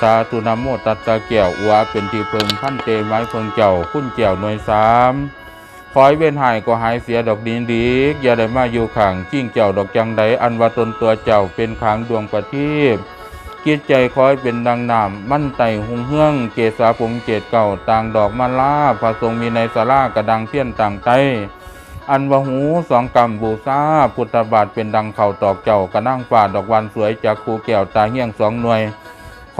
สาธุนโมตัสสะแก้วอัวเป็นที่เพิงพันเตไม้เพิงเจ้าคุณแก้วหน่วยสามขอให้เว้นหายก็หายเสียดอกดีนดีกอย่าได้มาอยู่ขังจิ้งเจ้าดอกจังใดอันว่าตนตัวเจ้าเป็นขางดวงประทีปกิจใจคอยเป็นดังน้ำมั่นไตหุงเฮืองเกษาผมเกตเก่าต่างดอกมาลาพระทรงมีในสลากระดังเพี้ยนต่างไตอันวหูสองกรรมบูซาพุทธบาทเป็นดังเข่าตอกเจ้ากระนั่งฝ่าดอกวันสวยจากคูแก้วตาเฮี้ยงสองหน่วย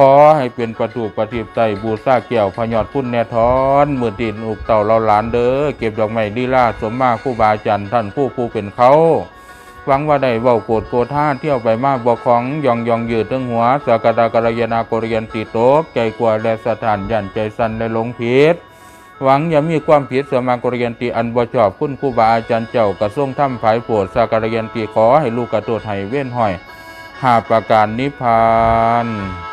อให้เป็นประตูประทีปไตบูซาแก้วพยอดพุ่นแนทอนมือดินอุกเต่าเราหลานเด้อเก็บดอกไม้ลีลาสมมาผู้บาจันท่านผู้ผู้เป็นเขาหวังว่าได้เว้าโกรธโกธาเที่ยวไปมากบอกของยองยองยืดตั้งหัวสากดากรยานากรยันติโตกใจกลัวและสถานยันใจสันและหลงผิดหวังอย่ามีความผิดสมากรยันติอันบ่ชอบคุณครูบาอาจารย์เจ้ากระทรงถ้ำผายโปรดสากรยันติขอให้ลูกกระโดดให้เว้นห้อยหาประการนิพพาน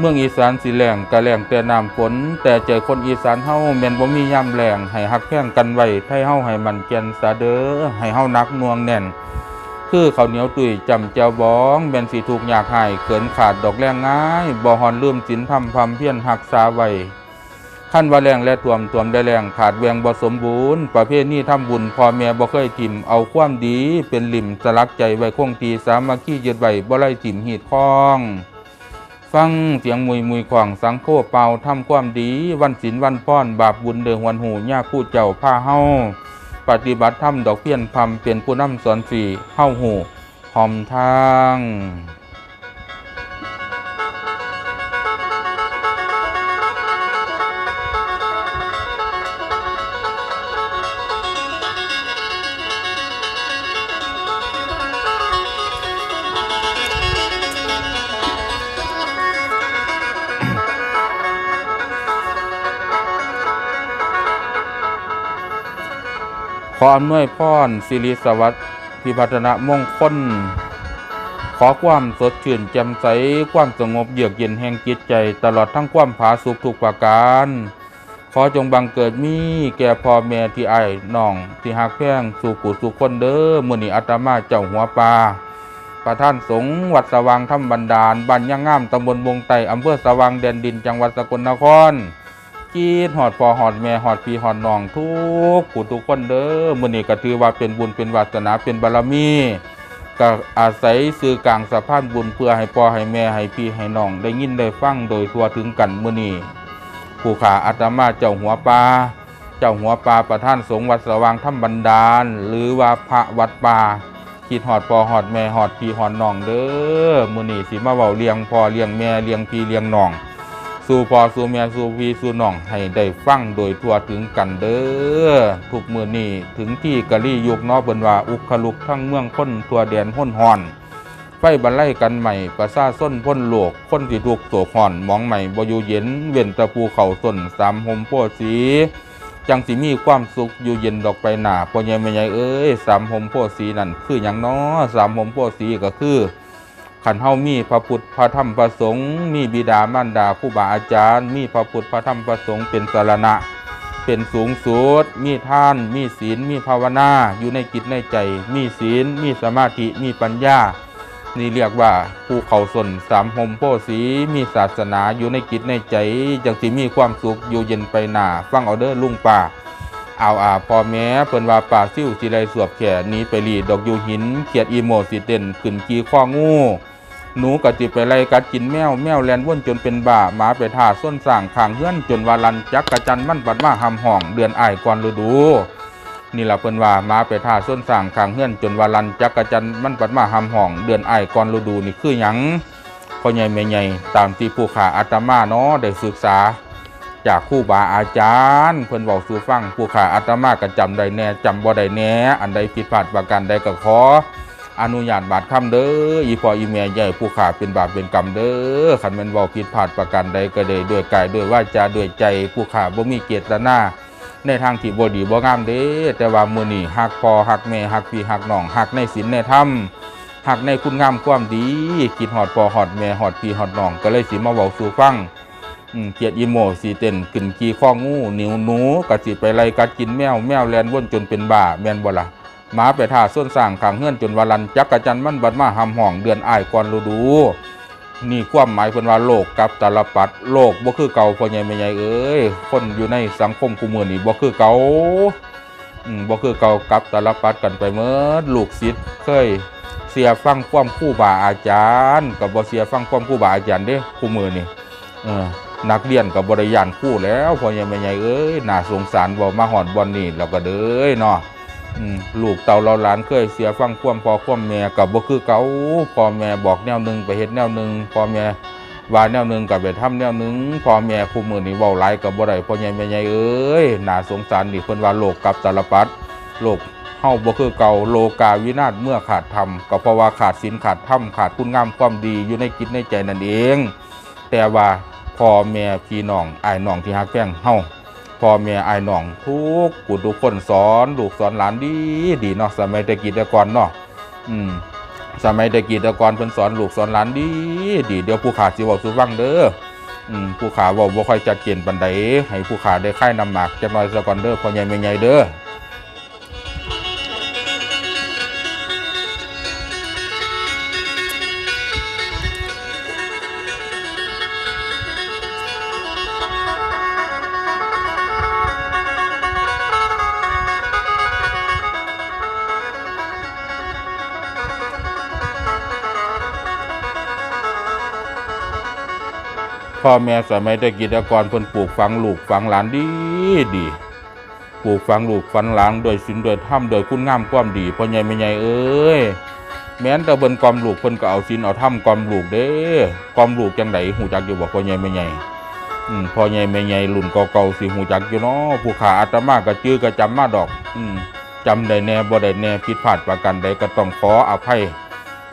เมืองอีสานสิแหลงกะแหลงแต่น้ำฝน แต่ใจอคนอีสานเฮาแม่นบ่มีย่ำแหลงให้ฮักแพงกันไว้ไทยเฮาให้มันแก่นสาเด้อให้เฮานักนวงแน่น คือข้าวเหนียวตุยจำเจ้าบ้องแม่นสิถูกอยากหายเขินขาดดอกแรงง่ายบ่ฮอนลืมสินพำพำเพียรหักษาไว้ขั้นว่าแรงและท่วมท่วมได้แรงขาดแวงบ่สมบูรณ์ ประเภทนี้ทำบุญพ่อแม่บ่เคยทิ่มเอาความดี เป็นลิ่มสลักใจไว้คงทีสามัคคียึดไว้บ่ไล่ทิ่มหีดคล้อง ฟังเสียงมุยมุยขวางสังโคเป่าทำความดี วันศีลวันป้อน บาปบุญเดือหวนหูญาคู่เจ้าผ้าเฮาปฏิบัติธรรมดอกเพี้ยนพำเปลียนผู้นำสอนสีเฮาหูหอมทาง ออำนวยพรสิริสวัสดิ์พิพัฒนมงคล ขอความสดชื่นแจ่มใส ความสงบเยือกเย็นแห่งจิตใจ ตลอดทั้งความผาสุกทุกประการ ขอจงบังเกิดมีแก่พ่อแม่ที่ไอ้น้อง ที่หักแพงสู่ผู้สู่คนเด้อมือนีอาตมาเจ้าหัวปลาประท่านสงฆ์วัดสว่างธรรมบันดาลบ้านย่างงามตำบลวงไตอำเภอสว่างแดนดินจังหวัดสกลนคร กีดหอดพอหอดแม่หอดพี่หอดน้องทุกผู้ทุกคนเด้อมื้อนี้ก็ถือว่าเป็นบุญเป็นวาสนาเป็นบารมีก็อาศัยสื่อกลางสะพานบุญเพื่อให้พ่อให้แม่ให้พี่ให้น้อง ได้ยินได้ฟังโดยทั่วถึงกันมื้อนี้ผู้ขาอาตมาเจ้าหัวปลาเจ้าหัวปลาประท่านสงฆ์วัดสว่างธรรมบันดาล หรือว่าพระวัดป่าคิดหอดพอหอดแม่หอดพี่หอดน้องเด้อมื้อนี้สิมาเว้าเลี้ยงพ่อเลี้ยงแม่เลี้ยงพี่เลี้ยงน้อง สู่พ่อสู่แม่สู่พี่สู่น้องให้ได้ฟังโดยทั่วถึงกันเด้อทุกมือนี้ถึงที่กะลี่ยุกนอเบิ่นว่าอุคลุกทั้งเมืองคนทั่วแดนห้นหอนไฟบรรไลกันใหม่ประซาส้นพ้นโลกคนที่ถูกโศกหอนมองใหม่บอยู่เย็นเว้นตะภูเข่าส้นสามหมโพธิ์สี จังสิมีความสุขอยู่เย็นดอกไปหนาพ่อใหญ่แม่ใหญ่เอ้ยสามหมโพธิ์สีนั่นคืออย่างน้อสามหมโพธิ์สีก็คือ ขันเฮามีพระพุทธพระธรรมพระสงฆ์มีบิดามารดาครูบาอาจารย์ มีพระพุทธพระธรรมพระสงฆ์เป็นสารณะ เป็นสูงสุดมีท่าน มีศีล มีภาวนา อยู่ในจิตในใจ มีศีล มีสมาธิ มีปัญญา นี่เรียกว่าภูเขาสนสามหมโพสีมีศาสนาอยู่ในจิตในใจจังสิมีความสุขอยู่เย็นไปหนาฟังเอาเด้อลุงป่าเอาอาพอแม่เพิ่นว่าป่าซิ่วสิไรสวบแขนนี้ไปรีดอกยูหินเขียดอีโมสิเต้นขึ้นกีข้องู หนูก็จิไปไล่กัดกินแมวแมวแลนว่นจนเป็นบ้าหมาไปท่าส้นสร้างขางเฮือนจนวาลันจักกระจันมั่นปัดมาหำห้องเดือนอ้ายก่อนฤดูนี่แหละเพิ่นว่าหมาไปท่าส้นสร้างขางเฮือนจนวาลันจักกระจันมันปัดมาหำห้อง เดือนอายก่อนฤดูนี่คือหยังพ่อใหญ่แม่ใหญ่ตามที่ผู้ขาอาตมาเนาะได้ศึกษา จากคู่บาอาจารย์ เพิ่นบอกสู่ฟังผู้ขาอาตมาก็จำได้แน่จำบ่ได้แน่ อันใดผิดพลาดประการใดก็ขอ อนุญาตบาดคำเด้ออีพออีแม่ใหญ่ผู้ขาเป็นบาปเป็นกรรมเด้อขันแม่นเว้าผิดพลาดประการใดก็ได้ด้วยกายด้วยวาจาด้วยใจผู้ขาบ่มีเจตนาในทางที่บ่ดีบ่งามเด้แต่ว่ามื้อนี้ฮักพอฮักแม่ฮักพี่ฮักน้องฮักในศีลในธรรมฮักในคุณงามความดีคิดฮอดพอฮอดแม่ฮอดพี่ฮอดน้องก็เลยสิมาเว้าสู่ฟังเกียดอีโมสีเต้นขึ้นขี่ข้องูนิ้วหนูกะสิไปไล่กัดกินแมวแมวแลนว่นจนเป็นบ้าแม่นบ่ล่ะ หมาไปท่าส้นสร้างขางเฮื่อนจนวาลันจักกะจันมันบัดมาหำห้องเดือนอ้ายก่อนฤดู นี่ความหมายเพิ่นว่าโลกกับตาลปัดโลกบ่คือเก่าพ่อใหญ่แม่ใหญ่เอ้ยคนอยู่ในสังคมกูมือนี้บ่คือเก่าบ่คือเก่ากับตาลปัดกันไปเมิดลูกศิษย์เคยเสียฟังความคู่บาอาจารย์กับบ่เสียฟังความคู่บาอาจารย์เด้ครู่มือนี่เออนักเรียนกับบริยานคู่แล้วพ่อใหญ่แม่ใหญ่เอ้ยน่าสงสารบ่มาหอดบอลนี่แล้วก็เด้ยเนาะ ลูกเต่าเราหลานเคยเสียฟังความพอความแม่กับบ่คือเกาพ่อแม่บอกแนวหนึ่งไปเฮ็ดแนวหนึ่งพ่อแม่ว่าแนวหนึ่งกับไปทำแนวหนึ่งพ่อแม่คู่มือนี่เว้าหลายกับบ่ได้พ่อใหญ่แม่ใหญ่เอ้ยน่าสงสารนี่เพิ่นว่าโลกกับตาลปัดโลกเฮาบ่คือเก่าโลกาวินาศเมื่อขาดธรรมก็เพราะว่าขาดศีลขาดธรรมขาดคุณงามความดีอยู่ในจิตในใจนั่นเอง แต่ว่าพ่อแม่พี่น้องอ้ายน้องที่ฮักแป้งเฮา พ่อแม่อ้น้องทุกกูทุกคนสอนลูกสอนหลานดีดีเนาะสมัยตะกี้ตะก่อนเนาะอืมสมัยตะกี้ตะก่อนเพิ่นสอนลูกสอนหลานดีดีเดี๋ยวผู้ขาสิเว้าสู่ฟังเด้ออืมผู้ขาเว้าบ่ค่อยจัดเจนปานใดให้ผู้ขาได้ค่ายนำหมากจักหน่อยซะก่อนเด้อพ่อใหญ่แม่ใหญ่เด้อ พ่อแม่สมัยตะกี้ต่ก่อนเพิ่นปลูกฝังลูกฝังหลานดีดีปลูกฝังลูกฝังหลานโดยศีลโดยธรรมโดยคุณงามความดีพ่อใหญ่แม่ใหญ่เอ้ยแม้นแต่เบิ่นกอมลูกเพิ่นก็เอาศีลเอาธรรมกอมลูกเด้กอมลูกจังไดหูจักอยู่บ่พ่อใหญ่แม่ใหญ่อืมพ่อใหญ่แม่ใหญ่รุ่นเก่าๆสิหูจักอยู่เนาะผู้ขาอาตมาก็จื้อก็จำมาดอก อืมจำได้แน่บ่ได้แน่ผิดพลาดประการใดก็ต้องขออภัย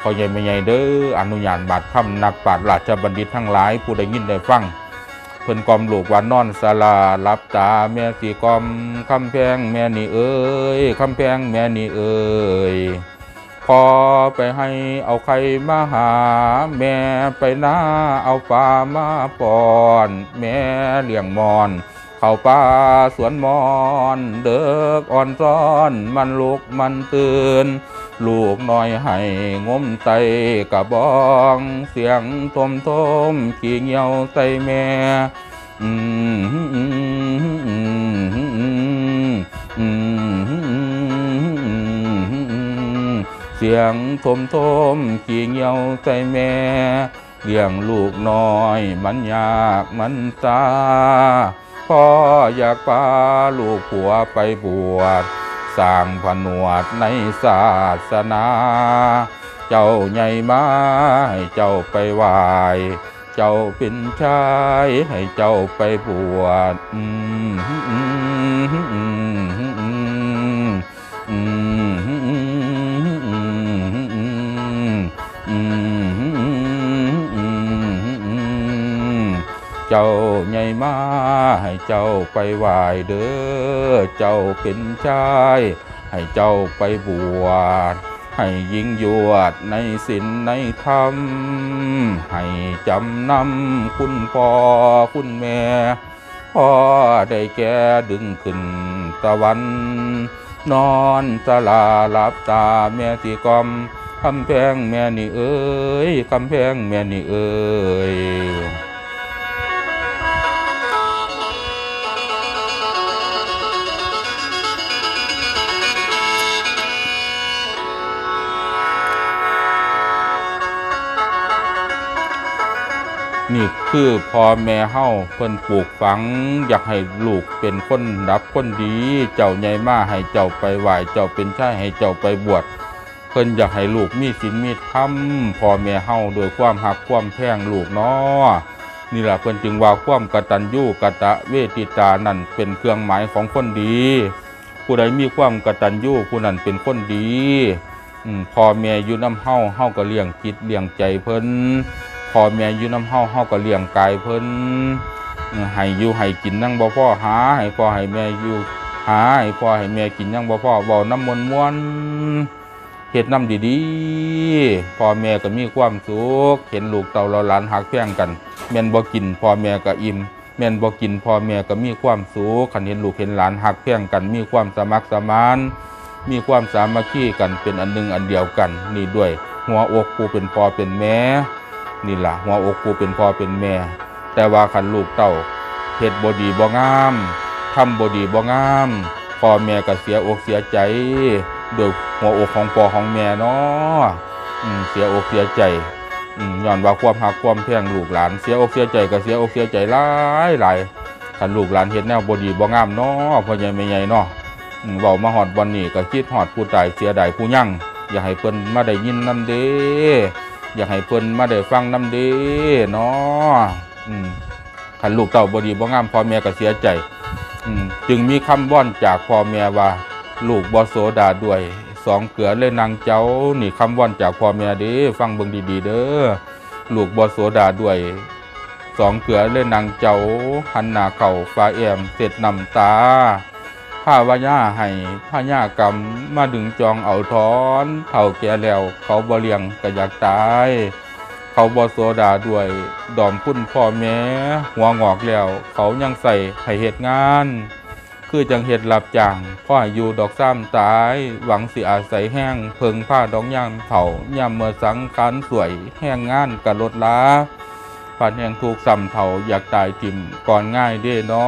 พ่อใหญ่แม่ใหญ่เด้ออนุญาตบาดคำนักปราชญ์ราชบัณฑิตทั้งหลายผู้ได้ยินได้ฟังเพิ่นกอมลูกว่านอนศาลารับตาแม่สีกอมคำแพงแม่นี่เอ้ยคำแพงแม่นี่เอ้ยพอไปให้เอาไข่มาหา แม่ไปหน้าเอาปลามาปอน แม่เลี้ยงมอน เข้าป่าสวนมอนเด็กอ่อนซ้อนมันลุกมันตื่น ลูกน้อยให้งมไตกระบอง เสียงทมทมขี้เงียวใส่แม่อืมอืมอืมอืมเสียงทมทมขี้เงียวใส่แม่เลี้ยงลูกน้อยมันยากมันตา พ่ออยากพาลูกผัวไปบวชสร้างผนวดในศาสนา เจ้าใหญ่มาให้เจ้าไปไหวเจ้าเป็นชายให้เจ้าไปบวช เจ้าใหญ่มาให้เจ้าไปไหว้เด้อ เจ้าเป็นชาย ให้เจ้าไปบวช ให้ยิ่งยวดในศีลในธรรม ให้จำนำคุณพ่อคุณแม่พ่อได้แก่ดึงขึ้นตะวัน นอนสลาหลับตาแม่สีกอมคำแพงแม่นี่เอ้ยคำแพงแม่นี่เอ้ย นี่คือพ่อแม่เฮาเพิ่นปลูกฝัง อยากให้ลูกเป็นคนดับคนดี เจ้าใหญ่มาให้เจ้าไปไหวเจ้าเป็นชายให้เจ้าไปบวชเพิ่นอยากให้ลูกมีศีลมีธรรมพ่อแม่เฮาโดวยความหักความแพงลูกเนาะนี่แหละเพิ่นจึงว่าความกตัญญูกะตะเวทิตานั่นเป็นเครื่องหมายของคนดี ผู้ใดมีความกตัญญูผู้นั้นเป็นคนดีพ่อแม่อยู่น้ำเฮาเฮาก็เลี้ยงจิตเลี้ยงใจเพิ่น พ่อแม่อยู่น้ำเฮาเฮาก็เลี้ยงกายเพิ่นให้อยู่ให้กินนั่งบ่พ่อหาให้พ่อให้แม่อยู่หาให้พ่อให้แม่กินยังบ่พ่อเว้าน้ำมนต์มวนเฮ็ดน้ำดีๆพ่อแม่ก็มีความสุขเห็นลูกเต่าเราหลานหักแพงกันแม่นบ่กินพ่อแม่ก็อิ่มแม่นบ่กินพ่อแม่ก็มีความสุขคันเห็นลูกเห็นหลานหักแพงกัน มีความสมัครสมานมีความสามัคคีกันเป็นอันหนึ่งอันเดียวกัน นี่ด้วย หัวอกผู้เป็นพ่อเป็นแม่ นี่ละหัวอกผู้เป็นพ่อเป็นแม่ แต่ว่าคันลูกเต้าเฮ็ดบ่ดีบ่งามทำบดีบ่งามพ่อแม่ก็เสียอกเสียใจโดวยหัวอกของพ่อของแม่เนาะอืมเสียอกเสียใจอย้อนว่าความหักความแพงลูกหลาน เสียอกเสียใจก็เสียอกเสียใจหลายหลายคันลูกหลานเฮ็ดแนวบดีบ่งามเนาะพ่อใหญ่แม่ใหญ่เนาะอืมเว้ามาฮอดวันนี้ก็คิดฮอดผู้ตายเสียดายผู้ยั่งอยากให้เพิ่นมาได้ยินนำเด้ อยากให้เพิ่นมาได้ฟังน้ำเด้เนาะอืมคันลูกเต้าบดีบ่งามพ่อแม่ก็เสียใจจึงมีคำว่อนจากพ่อแม่ว่า ลูกบ่โสดาด้วยสองเกลือเลยนางเจ้า นี่คำว่อนจากพ่อแม่ด้ฟังเบิ่งดีๆ เด้อลูกบ่โสดาด้วยสองเกลือเลยนางเจ้าหันหน้าเข้าฟ้าแอมเสร็จน้ำตา ผ้าวาญาให้ผ้าญากรรมมาดึงจองเอาทอนเฒ่าแก่แล้ว เขาบ่เลี้ยงก็อยากตาย เขาบ่โสดาด้วยดอมพุ่นพ่อแม่หัวงอกแล้ว เขายังใส่ให้เฮ็ดงาน คือจังเห็ดหลับจางพ่ออยู่ดอกซ้ำตาย หวังสิอาศัยแห้งเพิงผ้าดอกยามเผายามเมื่อสังคันสวยแห้งงานกะลดล้า ปันแห่งถูกซ้ำเถาอยากตายทิมก่อนง่ายเด้เนา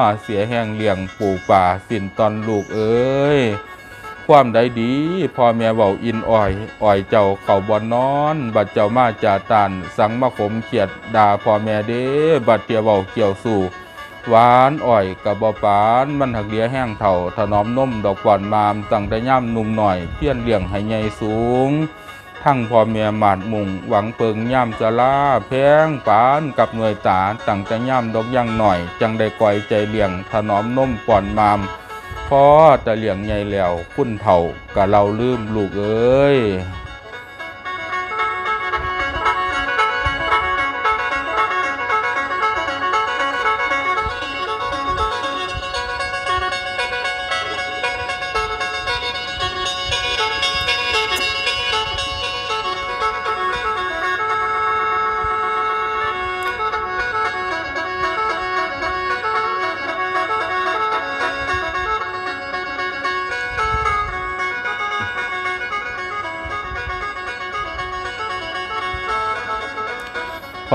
ะเสียแห้งเลี้ยงปลูกป่าสินตอนลูกเอ้ยความใดดีพ่อแม่เว้าอินอ่อยอ่อยเจ้าเข่าบอนนอน บัดเจ้ามาจ่าตานสังมาขมเขียดด่าพ่อแม่เด้บัดเตียเว้าเกี่ยวสู่หวานอ่อยกับบอปานมันหักเลียแห้งเถ่าถนอมนมดอกกวานมามตั้งแต่ย่ำหนุ่มหน่อยเพี้ยนเลี้ยงให้ใหญ่สูง ทั้งพ่อเมียหมาดมุงหวังเปิงย่ำจะลาแพงปานกับหน่วยตาตั้งจะย่ำดอกย่างหน่อย จังได้ก่อยใจเลี่ยงถนอมนมก่อนมามพอแต่เลี่ยงใหญ่แล้วคุ้นเผากะเราลืมลูกเอ้ย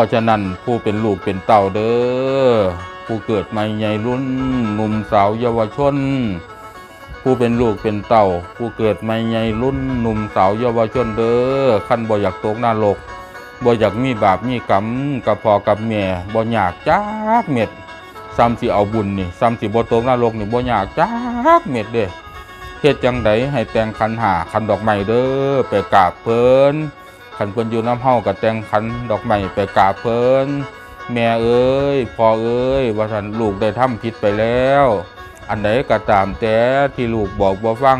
ราะฉะนั้นผู้เป็นลูกเป็นเต่าเด้อผู้เกิดใหม่ใหญ่รุ่นหนุ่มสาวเยาวชน ผู้เป็นลูกเป็นเต่า ผู้เกิดใหม่ใหญ่รุ่นหนุ่มสาวเยาวชนเด้อขั้นบ่อยากตกนรกบ่อยากมีบาปมีกรรมกับพ่อกับแม่บ่อยากจักเม็ดซ้ำสิเอาบุญนี่ซ้ำสิบ่ตกนรกนี่บ่อยากจักเม็ดเด้เฮ็ดจังไดให้แต่งขันหาขันดอกไม้เด้อไปกราบเพิ่น ขันเพิ่นอยู่น้ำเฮากับแตงขันดอกไม้ไปกราบเพิ่นแม่เอ้ยพ่อเอ้ยว่าท่านลูกได้ทำผิดไปแล้ว อันใดก็ตามแต่ที่ลูกบอกบ่าฟัง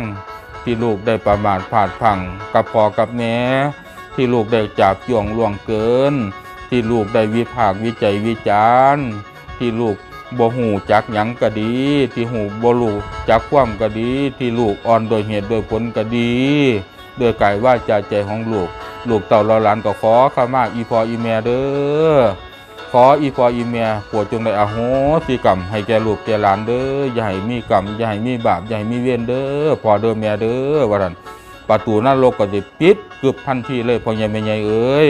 ที่ลูกได้ประมาทพลาดพังกับพ่อกับแม่ที่ลูกได้จับจ่วงล่วงเกิน ที่ลูกได้วิพากวิจัยวิจารณ์ ที่ลูกบ่หูจักหยังก็ดี ที่หูบ่รู้จักความก็ดี ที่ลูกอ่อนโดยเหตุโดยผลก็ดี โดยกายว่าจใจของลูก ลูกเต่าเราหลานก็ขอข้ามากอีพออีแม่เด้อขออีพออีแม่ปวดจงได้อโหสิกรรมให้แกลูกแกหลานเด้ออย่าให้มีกรรมอย่าให้มีบาปอย่าให้มีเวรเด้อพอเด้อแม่เด้อว่าท่านประตูนรกก็จะปิดเกือบทันทีเลยพ่อใหญ่แม่ใหญ่เอ้ย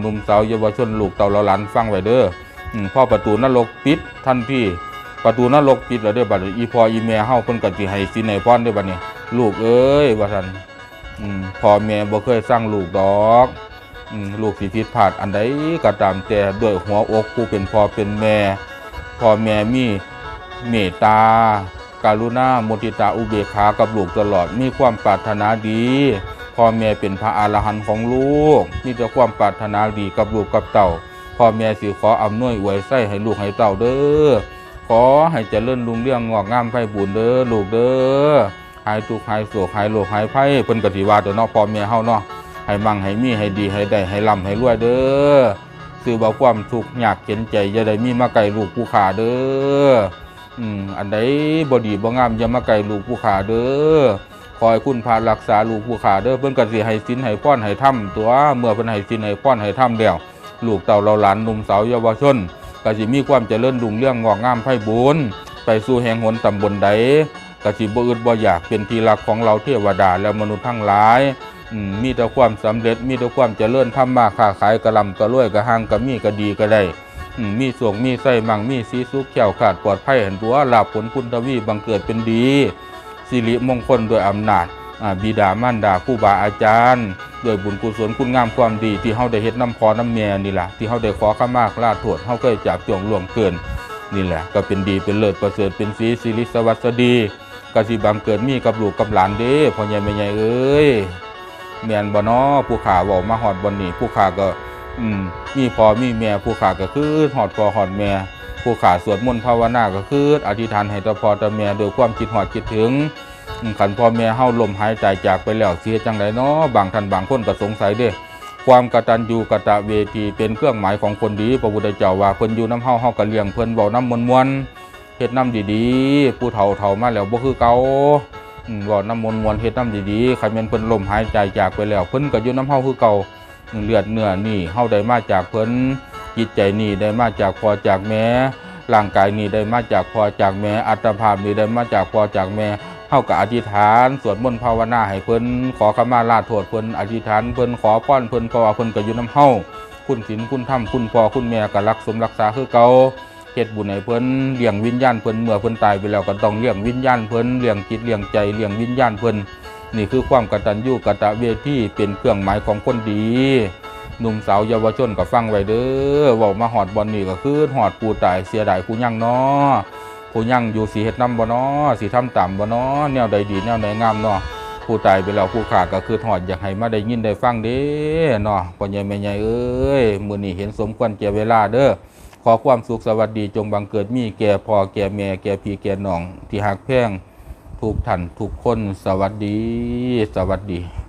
หนุ่มสาวเยาวชนลูกเต่าเราหลานฟังไว้เด้อพ่อประตูนรกปิดทันทีประตูนรกปิดแล้วเด้อบัดนี้อีพออีแม่เฮาเพิ่นก็สิให้สินให้พรเด้อบัดนี้ลูกเอ้ยว่าท่าน อืมพ่อแม่บ่เคยสร้างลูกดอกอืมลูกสิผิดพลาดอันใดก็ตามแต่ด้วยหัวอกผู้เป็นพ่อเป็นแม่พ่อแม่มีเมตตาการุณาโมุทิตาอุเบกขากับลูกตลอดมีความปรารถนาดีพ่อแม่เป็นพระอรหันต์ของลูกมีแต่ความปรารถนาดีกับลูกกับเต่าพ่อแม่สิขออำนวยอวยไส้ให้ลูกให้เต่าเด้อขอให้เจริญรุ่งเรืองงอกงามไพบูรณ์เด้อลูกเด้อ หายทุกข์หายโศกหายโรคหายภัยเพิ่นก็สิว่าตัวเนาะพ่อแม่เฮาเนาะให้มั่งให้มีให้ดีให้ได้ให้ร่ำให้รวยเด้อซื้อบ่ความทุกข์ยากเข็นใจอย่าได้มีมาไกลลูกผู้ขาเด้ออืมอันใดบ่ดีบ่งามอย่ามาไกลลูกผู้ขาเด้อขออให้คุณพารักษาลูกผู้ขาเด้อเพิ่นก็สิให้สินให้ป้อนให้ถ้ำตัวเมื่อเพิ่นให้สินให้ป้อนให้ถ้ำแล้วลูกเต่าเราหลานหนุ่มสาวเยาวชนก็สิมีความเจริญรุ่งเรื่องงอกงามไพ่บูรณ์ไปสู่แห่งหนตำบลใด กสิบอึดบ่อยากเป็นที่รักของเราเทวดาและมนุษย์ทั้งหลายมีแต่ความสำเร็จ มีแต่ความเจริญทำมาค้าขายกระลำกระรวยกระหังกระมีกระดีก็ได้ มีสวงมีไส้มังมีสีสุขแก้วขาดปลอดภัยหันตัวลาบผลพุนทวีบังเกิดเป็นดีสิริมงคลโดยอำนาจบิดามารดาครูบาอาจารย์ด้วยบุญกุศลคุณงามความดี ที่เฮาได้เฮ็ดน้ำพอน้ำแม่นี่แหละที่เฮาได้ขอข้ามากลาโทษเฮาเคยจับจ่วงล่วงเกิน นี่แหละ ก็เป็นดีเป็นเลิศประเสริฐเป็นสีสิริสวัสดี กสิบังเกิดมีกับลูกกับหลานเด้พ่อใหญ่แม่ใหญ่เอ้ยแม่นบ่นอผู้ขาเว้ามาฮอดบ่นี้ผู้ขาก็อืมมีพ่อมีแม่ผู้ขาก็คือหอดพ่อหอดแม่ผู้ขาสวดมนต์ภาวนาก็คืออธิษฐานให้ต่อพ่อต่อแม่โดยความคิดหอดคิดถึงขันพ่อแม่เฮาลมหายใจจากไปแล้วเสียจังไดเนาะบางท่านบางคนก็สงสัยเด้ความกตัญญูกตเวทีเป็นเครื่องหมายของคนดีพระพุทธเจ้าว่าเพิ่นอยู่น้ำเฮาเฮาก็เลี้ยงเพิ่นเว้าน้ำมวนๆ เฮ็ดน้ำดีๆผู้เฒ่าเฒ่ามาแล้วบ่คือเก่าอืมเว้น้ำมวนเฮ็ดน้ำดีๆใครแม่นเพิ่นลมหายใจจากไปแล้วเพิ่นก็อยู่น้ำเฮาคือเก่าเลือดเนื้อนี่เฮาได้มาจากเพิ่นจิตใจนี่ได้มาจากพ่อจากแม่ร่างกายนี่ได้มาจากพ่อจากแม่อัตภาพนี่ได้มาจากพ่อจากแม่เฮาก็อธิษฐานสวดมนต์ภาวนาให้เพิ่นขอขมาลาโทษเพิ่นอธิษฐานเพิ่นขอพรเพิ่นเพราะว่าเพิ่นก็อยู่นํเฮาคุณศีลคุณธรรมคุณพ่อคุณแม่ก็รักสมรักษาคือเก่า เฮ็ดบุญให้เพิ่นเลี้ยงวิญญาณเพิ่นเมื่อเพิ่นตายไปแล้วก็ต้องเลี้ยงวิญญาณเพิ่นเลี้ยงจิตเลี้ยงใจเลี้ยงวิญญาณเพิ่นนี่คือความกตัญญูกตเวทีเป็นเครื่องหมายของคนดีหนุ่มสาวเยาวชนก็ฟังไว้เด้อเว้ามาหอดบอลนี่ก็คือหอดปูตายเสียดายผู้ยั่งนาะผู้ยั่งอยู่สีเฮ็ดน้ำบ่เนาะสีทำต่ำบ่เนาะแนวใดดีแนวไหนงามนาะผู้ตายไปแล้วผู้ขาดก็คือหอดอยากให้มาได้ยินได้ฟังเด้เนาะพ่อใหญ่แม่ใหญ่เอ้ยมื้อนี้เห็นสมควรแก่เวลาเด้อ ขอความสุขสวัสดีจงบังเกิดมีแก่พ่อแก่แม่แก่พี่แก่น้อง ที่หักแพงทุกท่านทุกคนสวัสดี สวัสดี